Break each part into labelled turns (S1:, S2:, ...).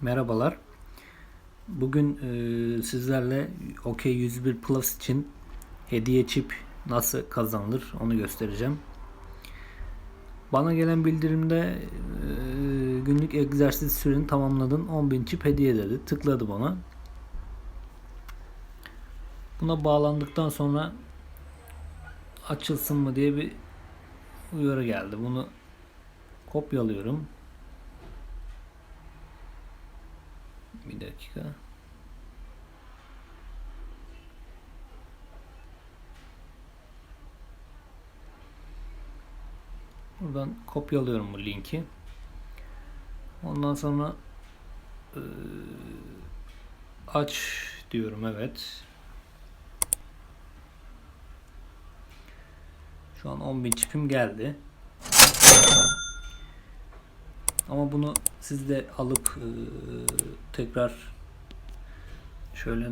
S1: Merhabalar. Bugün e, sizlerle OK 101 Plus için hediye çip nasıl kazanılır onu göstereceğim. Bana gelen bildirimde e, günlük egzersiz süreni tamamladın 10.000 çip hediye dedi. Tıkladı bana. Buna bağlandıktan sonra açılsın mı diye bir uyarı geldi. Bunu kopyalıyorum. Bir dakika. Buradan kopyalıyorum bu linki. Ondan sonra eee, aç diyorum evet. Şu an 10.000 çipim geldi. Ama bunu siz de alıp eee, tekrar şöyle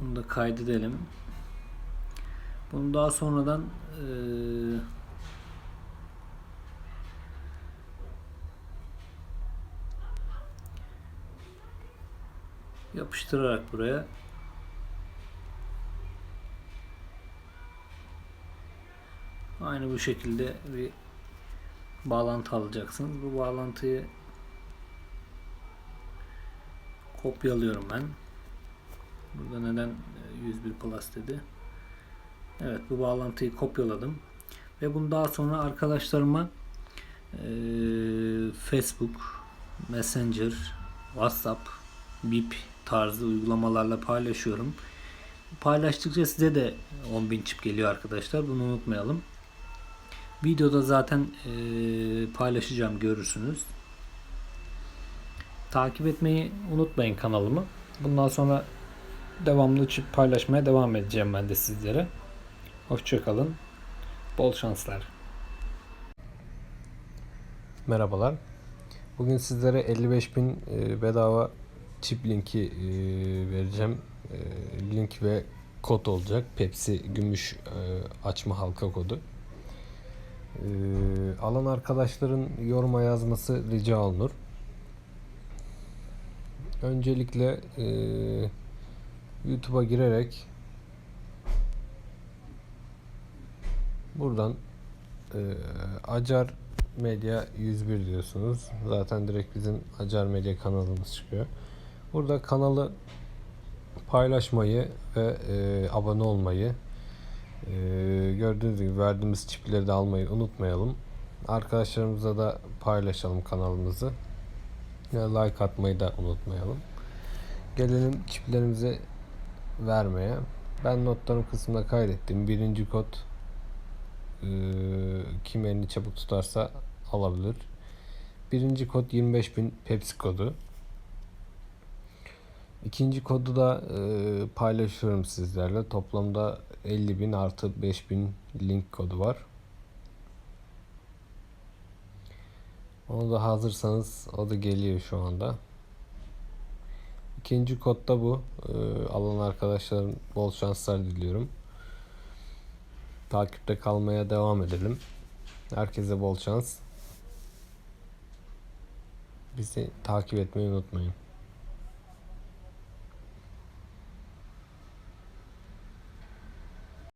S1: bunu da kaydedelim. Bunu daha sonradan eee, yapıştırarak buraya aynı bu şekilde bir bağlantı alacaksınız. Bu bağlantıyı kopyalıyorum ben. Burada neden e, 101 Plus dedi. Evet bu bağlantıyı kopyaladım. Ve bunu daha sonra arkadaşlarıma e, Facebook, Messenger, WhatsApp, Bip tarzı uygulamalarla paylaşıyorum. Paylaştıkça size de 10.000 çip geliyor arkadaşlar. Bunu unutmayalım. Videoda zaten e, paylaşacağım görürsünüz. Takip etmeyi unutmayın kanalımı. Bundan sonra devamlı paylaşmaya devam edeceğim ben de sizlere. Hoşçakalın. Bol şanslar.
S2: Merhabalar. Bugün sizlere 55.000 e, bedava çip linki e, vereceğim. E, link ve kod olacak. Pepsi gümüş açma halka kodu. E, alan arkadaşların yoruma yazması rica olunur. Öncelikle e, YouTube'a girerek buradan e, Acar Medya 101 diyorsunuz. Zaten direkt bizim Acar Medya kanalımız çıkıyor. Burada kanalı paylaşmayı ve e, abone olmayı e, gördüğünüz gibi verdiğimiz çipleri de almayı unutmayalım. Arkadaşlarımıza da paylaşalım kanalımızı. Like atmayı da unutmayalım. Gelelim çiplerimizi vermeye. Ben notlarım kısmında kaydettim. Birinci kod e, kim elini çabuk tutarsa alabilir. Birinci kod 25.000 Pepsi kodu. İkinci kodu da e, paylaşıyorum sizlerle. Toplamda 50.000 artı 5.000 link kodu var. Onu da hazırsanız o da geliyor şu anda. İkinci kod da bu. E, alan arkadaşların bol şanslar diliyorum. Takipte kalmaya devam edelim. Herkese bol şans. Bizi takip etmeyi unutmayın.